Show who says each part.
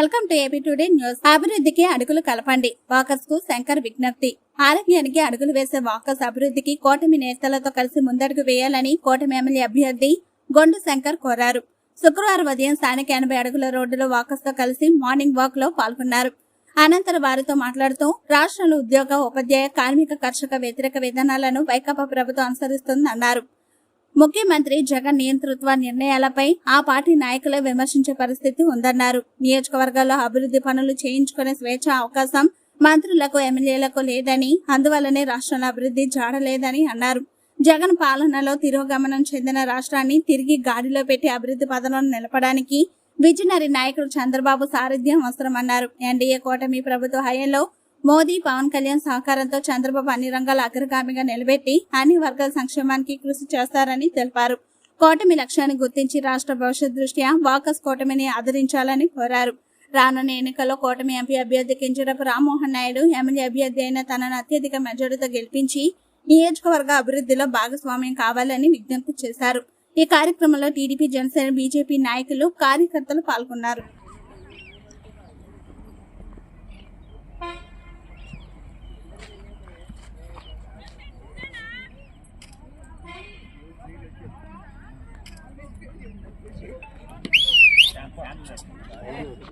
Speaker 1: Welcome to AP today news. అభివృద్ధికి అడుగులు కలపండి. వాకర్స్కు శంకర్ విజ్ఞప్తి. ఆరోగ్యానికి అడుగులు వేసే వాకర్స్ అభివృద్ధికి కూటమి నేతలతో కలిసి ముందడుగు వేయాలని కూటమి ఎమ్మెల్యే అభ్యర్థి గొండు శంకర్ కోరారు. శుక్రవారం ఉదయం స్థానిక ఎనభై అడుగుల రోడ్డులో వాకర్స్తో కలిసి మార్నింగ్ వాక్లో పాల్గొన్నారు. అనంతరం వారితో మాట్లాడుతూ రాష్ట్రంలో ఉద్యోగ ఉపాధ్యాయ కార్మిక కర్షక వ్యతిరేక విధానాలను వైకాపా ప్రభుత్వం అనుసరిస్తుందన్నారు. ముఖ్యమంత్రి జగన్ నియంతృత్వ నిర్ణయాలపై ఆ పార్టీ నాయకులే విమర్శించే పరిస్థితి ఉందన్నారు. నియోజకవర్గాల్లో అభివృద్ధి పనులు చేయించుకునే స్వేచ్ఛ అవకాశం మంత్రులకు ఎమ్మెల్యేలకు లేదని అందువల్లనే రాష్ట్రంలో అభివృద్ధి జాడలేదని అన్నారు. జగన్ పాలనలో తిరోగమనం చెందిన రాష్ట్రాన్ని తిరిగి గాడిలో పెట్టి అభివృద్ధి పదంలో నిలపడానికి విజనరీ నాయకుడు చంద్రబాబు సారథ్యం అవసరమన్నారు. ఎన్డీఏ కూటమి ప్రభుత్వ హయాంలో మోదీ పవన్ కళ్యాణ్ సహకారంతో చంద్రబాబు అన్ని రంగాల అగ్రగామిగా నిలబెట్టి అన్ని వర్గాల సంక్షేమానికి కృషి చేస్తారని తెలిపారు. కూటమి లక్ష్యాన్ని గుర్తించి రాష్ట్ర భవిష్యత్ దృష్ట్యా వాకస్ కూటమిని ఆదరించాలని కోరారు. రానున్న ఎన్నికల్లో కూటమి ఎంపీ అభ్యర్థి కింజరపు రామ్మోహన్ నాయుడు ఎమ్మెల్యే అభ్యర్థి అయిన తనను అత్యధిక మెజారిటీతో గెలిపించి నియోజకవర్గ అభివృద్ధిలో భాగస్వామ్యం కావాలని విజ్ఞప్తి చేశారు. ఈ కార్యక్రమంలో టీడీపీ జనసేన బీజేపీ నాయకులు కార్యకర్తలు పాల్గొన్నారు. Thank you.